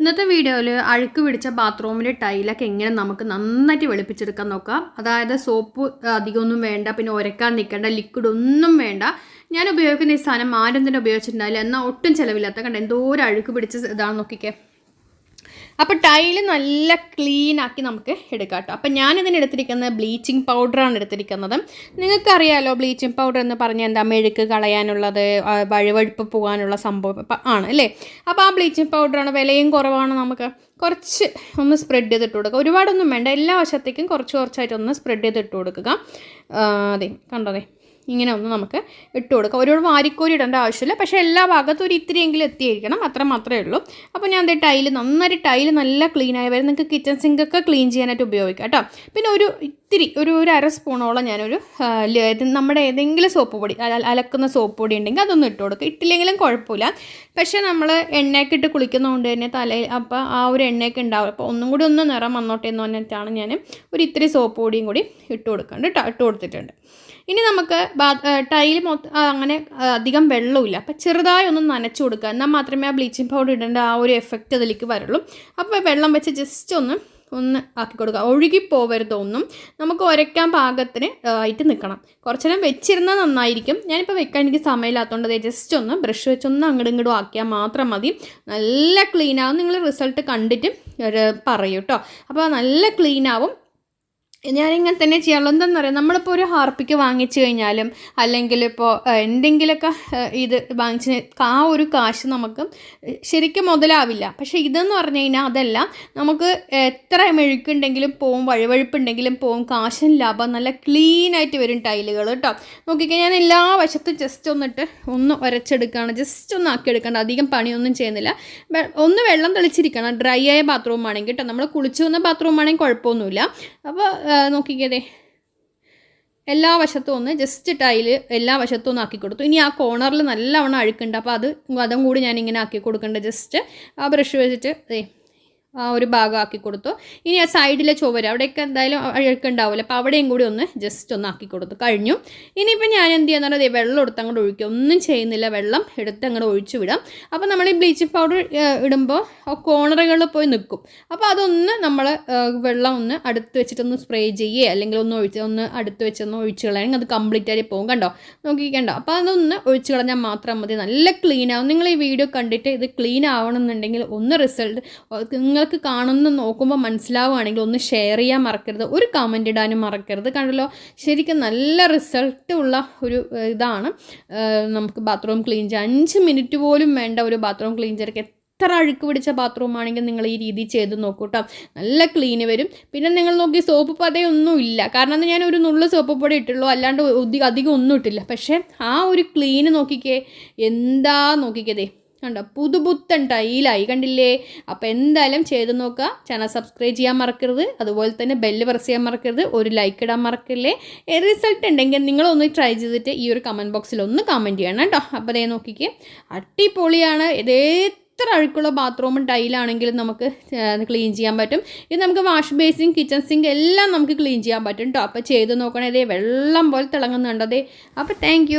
ഇന്നത്തെ വീഡിയോയിൽ അഴുക്ക് പിടിച്ച ബാത്റൂമിലെ ടൈലൊക്കെ എങ്ങനെ നമുക്ക് നന്നായിട്ട് വെളുപ്പിച്ചെടുക്കാൻ നോക്കാം. അതായത് സോപ്പ് അധികമൊന്നും വേണ്ട പിന്നെ ഉരക്കാൻ നിൽക്കേണ്ട ലിക്വിഡ് ഒന്നും വേണ്ട. ഞാൻ ഉപയോഗിക്കുന്ന ഈ സാധനം ആരും തന്നെ ഉപയോഗിച്ചിട്ടുണ്ടായില്ല എന്നാൽ ഒട്ടും ചിലവില്ലാത്ത കണ്ട എന്തോരം അഴുക്ക് പിടിച്ച ഇതാണ് നോക്കിക്കേ. അപ്പോൾ ടൈൽ നല്ല ക്ലീൻ ആക്കി നമുക്ക് എടുക്കാം കേട്ടോ. അപ്പോൾ ഞാനിതിന് എടുത്തിരിക്കുന്നത് ബ്ലീച്ചിങ് പൗഡറാണ് എടുത്തിരിക്കുന്നത്. നിങ്ങൾക്കറിയാലോ ബ്ലീച്ചിങ് പൗഡർ എന്ന് പറഞ്ഞാൽ എന്താ? മെഴുക്ക് കളയാനുള്ളത് വഴുവഴുപ്പ് പോകാനുള്ള സംഭവം ആണ് അല്ലേ? അപ്പോൾ ആ ബ്ലീച്ചിങ് പൗഡറാണ് വിലയും കുറവാണ് നമുക്ക് കുറച്ച് ഒന്ന് സ്പ്രെഡ് ചെയ്തിട്ട് കൊടുക്കുക ഒരുപാടൊന്നും വേണ്ട എല്ലാ വശത്തേക്കും കുറച്ച് കുറച്ചായിട്ടൊന്ന് സ്പ്രെഡ് ചെയ്തിട്ട് കൊടുക്കുക. അതെ കണ്ടോ ഇങ്ങനെ ഒന്ന് നമുക്ക് ഇട്ട് കൊടുക്കാം. ഒരുപാട് വാരിക്കോരി ഇടേണ്ട ആവശ്യമില്ല. പക്ഷേ എല്ലാ ഭാഗത്തും ഒരു ഇത്തിരിയെങ്കിലും എത്തിയിരിക്കണം. അത്ര മാത്രമേ ഉള്ളൂ. അപ്പോൾ ഞാൻ ദേ ടൈൽ നന്നായിട്ട് ടൈൽ നല്ല ക്ലീൻ ആയി വരും. നിങ്ങൾക്ക് കിച്ചൺ സിങ്കൊക്കെ ക്ലീൻ ചെയ്യാനായിട്ട് ഉപയോഗിക്കാം കേട്ടോ. പിന്നെ ഒരു ഇത്തിരി ഒരു ഒരു അര സ്പൂണോളം ഞാനൊരു നമ്മുടെ ഏതെങ്കിലും സോപ്പ് പൊടി അലക്കുന്ന സോപ്പ് പൊടി ഉണ്ടെങ്കിൽ അതൊന്നും ഇട്ട് കൊടുക്കുക. ഇട്ടില്ലെങ്കിലും കുഴപ്പമില്ല. പക്ഷേ നമ്മൾ എണ്ണയൊക്കെ ഇട്ട് കുളിക്കുന്നതുകൊണ്ട് തന്നെ തലയിൽ അപ്പോൾ ആ ഒരു എണ്ണയൊക്കെ ഉണ്ടാവും. അപ്പോൾ ഒന്നും കൂടി ഒന്ന് നിറം വന്നോട്ടെ എന്ന് പറഞ്ഞിട്ടാണ് ഞാൻ ഒരു ഇത്തിരി സോപ്പ് പൊടിയും കൂടി ഇട്ട് കൊടുക്കുന്നുണ്ട് കേട്ടോ ഇട്ട് കൊടുത്തിട്ടുണ്ട്. ഇനി നമുക്ക് ടൈൽ മൊത്തം അങ്ങനെ അധികം വെള്ളമില്ല. അപ്പം ചെറുതായി ഒന്ന് നനച്ചു കൊടുക്കുക. എന്നാൽ മാത്രമേ ആ ബ്ലീച്ചിങ് പൗഡർ ഇടേണ്ട ആ ഒരു എഫക്റ്റ് അതിലേക്ക് വരുള്ളൂ. അപ്പോൾ വെള്ളം വെച്ച് ജസ്റ്റ് ഒന്ന് ഒന്ന് ആക്കി കൊടുക്കുക. ഒഴുകി പോവരുത് ഒന്നും. നമുക്ക് ഉരയ്ക്കാൻ പാകത്തിന് ആയിട്ട് നിൽക്കണം. കുറച്ച് നേരം വെച്ചിരുന്നാൽ നന്നായിരിക്കും. ഞാനിപ്പോൾ വെക്കാൻ എനിക്ക് സമയമില്ലാത്തതുകൊണ്ട് ജസ്റ്റ് ഒന്ന് ബ്രഷ് വെച്ചൊന്ന് അങ്ങോട്ടും ഇങ്ങോട്ടും ആക്കിയാൽ മാത്രം മതി. നല്ല ക്ലീൻ ആവും. നിങ്ങൾ റിസൾട്ട് കണ്ടിട്ട് പറയൂ കേട്ടോ അപ്പോൾ നല്ല ക്ലീൻ ആവും. ഞാനിങ്ങനെ തന്നെ ചെയ്യാറുള്ളൂ എന്താണെന്ന് പറയാം നമ്മളിപ്പോൾ ഒരു ഹാർപ്പിക്ക് വാങ്ങിച്ചു കഴിഞ്ഞാലും അല്ലെങ്കിൽ ഇപ്പോൾ എന്തെങ്കിലുമൊക്കെ ഇത് വാങ്ങിച്ച് ആ ഒരു കാശ് നമുക്ക് ശരിക്കും മുതലാവില്ല. പക്ഷേ ഇതെന്ന് പറഞ്ഞു കഴിഞ്ഞാൽ അതല്ല നമുക്ക് എത്ര മെഴുക്കുണ്ടെങ്കിലും പോവും വഴുവഴുപ്പുണ്ടെങ്കിലും പോവും കാശും ലാഭം നല്ല ക്ലീൻ ആയിട്ട് വരും ടൈലുകൾ കേട്ടോ. നോക്കിക്കഴിഞ്ഞാൽ എല്ലാ വശത്തും ജസ്റ്റ് ഒന്നിട്ട് ഒന്ന് ഉരച്ചെടുക്കുകയാണ് ജസ്റ്റ് ഒന്ന് ആക്കി ആക്കിയെടുക്കേണ്ട അധികം പണിയൊന്നും ചെയ്യുന്നില്ല. ഒന്ന് വെള്ളം തെളിച്ചിരിക്കണം ഡ്രൈ ആയ ബാത്റൂം ആണെങ്കിൽ കേട്ടോ നമ്മൾ കുളിച്ചു വന്ന ബാത്റൂം ആണെങ്കിൽ കുഴപ്പമൊന്നുമില്ല. അപ്പോൾ നോക്കിക്കതേ എല്ലാ വശത്തും ഒന്ന് ജസ്റ്റ് ടൈൽ എല്ലാ വശത്തും ഒന്ന് ആക്കി കൊടുത്തു. ഇനി ആ കോർണറിൽ നല്ലവണ്ണം അഴുക്കുണ്ട്. അപ്പോൾ അത് അതും കൂടി ഞാൻ ഇങ്ങനെ ആക്കി കൊടുക്കേണ്ടത് ജസ്റ്റ് ആ ബ്രഷ് വെച്ചിട്ട് ആ ഒരു ഭാഗമാക്കി കൊടുത്തു. ഇനി ആ സൈഡിലെ ചുവര് അവിടെയൊക്കെ എന്തായാലും അഴുക്ക് ഉണ്ടാവില്ല അപ്പോൾ അവിടെയും കൂടി ഒന്ന് ജസ്റ്റ് ഒന്ന് ആക്കി കൊടുത്തു. കഴിഞ്ഞു. ഇനിയിപ്പോൾ ഞാൻ എന്ത് ചെയ്യാന്ന് പറഞ്ഞാൽ വെള്ളം എടുത്ത് അങ്ങോട്ട് ഒഴിക്കുക ഒന്നും ചെയ്യുന്നില്ല വെള്ളം എടുത്ത് അങ്ങോട്ട് ഒഴിച്ചു വിടാം. അപ്പോൾ നമ്മൾ ഈ ബ്ലീച്ചിങ് പൗഡർ ഇടുമ്പോൾ കോണറുകളിൽ പോയി നിൽക്കും. അപ്പോൾ അതൊന്ന് നമ്മൾ വെള്ളം ഒന്ന് അടുത്ത് വെച്ചിട്ടൊന്ന് സ്പ്രേ ചെയ്യേ അല്ലെങ്കിൽ ഒന്ന് ഒഴിച്ച് ഒന്ന് അടുത്ത് വെച്ചൊന്ന് ഒഴിച്ച് കളയാണെങ്കിൽ അത് കംപ്ലീറ്റ് ആയി പോകും കണ്ടോ? നോക്കിക്കണ്ടോ? അപ്പോൾ അതൊന്ന് ഒഴിച്ച് കളഞ്ഞാൽ മാത്രം മതി. നല്ല ക്ലീൻ ആവും. നിങ്ങൾ ഈ വീഡിയോ കണ്ടിട്ട് ഇത് ക്ലീൻ ആവണമെന്നുണ്ടെങ്കിൽ ഒന്ന് റിസൾട്ട് നിങ്ങൾക്ക് കാണുന്ന നോക്കുമ്പോൾ മനസ്സിലാവുകയാണെങ്കിൽ ഒന്ന് ഷെയർ ചെയ്യാൻ മറക്കരുത്. ഒരു കമന്റ് ഇടാനും മറക്കരുത്. കണ്ടല്ലോ ശരിക്കും നല്ല റിസൾട്ട് ഉള്ള ഒരു ഇതാണ്. നമുക്ക് ബാത്റൂം ക്ലീൻ ചെയ്യാൻ. അഞ്ച് മിനിറ്റ് പോലും വേണ്ട ഒരു ബാത്റൂം ക്ലീൻ ചെയ്യാൻ എത്ര അഴുക്ക് പിടിച്ച ബാത്റൂം ആണെങ്കിൽ നിങ്ങൾ ഈ രീതി ചെയ്ത് നോക്കൂ കേട്ടോ നല്ല ക്ലീൻ വരും. പിന്നെ നിങ്ങൾ നോക്കി സോപ്പ് പതയൊന്നും ഇല്ല. കാരണം ഞാൻ ഒരു നുള്ളു സോപ്പ് പൊടി ഇട്ടുള്ളൂ. അല്ലാണ്ട് അധികം ഒന്നും ഇട്ടില്ല. പക്ഷേ ആ ഒരു ക്ലീന് നോക്കിക്കേ. എന്താ നോക്കിക്കതേ കണ്ടോ? പുതുപുത്തൻ ടൈലായി കണ്ടില്ലേ? അപ്പോൾ എന്തായാലും ചെയ്ത് നോക്കുക. ചാനൽ സബ്സ്ക്രൈബ് ചെയ്യാൻ മറക്കരുത്. അതുപോലെ തന്നെ ബെല്ല് പ്രസ് ചെയ്യാൻ മറക്കരുത്. ഒരു ലൈക്ക് ഇടാൻ മറക്കില്ലേ? റിസൾട്ട് ഉണ്ടെങ്കിൽ നിങ്ങളൊന്ന് ട്രൈ ചെയ്തിട്ട് ഈ ഒരു കമന്റ് ബോക്സിൽ ഒന്ന് കമന്റ് ചെയ്യണം കേട്ടോ. അപ്പോൾ അതേ നോക്കിക്കേ. അടിപൊളിയാണ്. ഇതേ എത്ര അഴുക്കുള്ള ബാത്റൂമും ടൈലാണെങ്കിലും നമുക്ക് ക്ലീൻ ചെയ്യാൻ പറ്റും. ഇത് നമുക്ക് വാഷ് ബേസിൻ കിച്ചൺ സിങ്ക് എല്ലാം നമുക്ക് ക്ലീൻ ചെയ്യാൻ പറ്റും കേട്ടോ. അപ്പോൾ ചെയ്ത് നോക്കണേ. വെള്ളം പോലെ തിളങ്ങുന്നുണ്ടതേ അപ്പോൾ താങ്ക്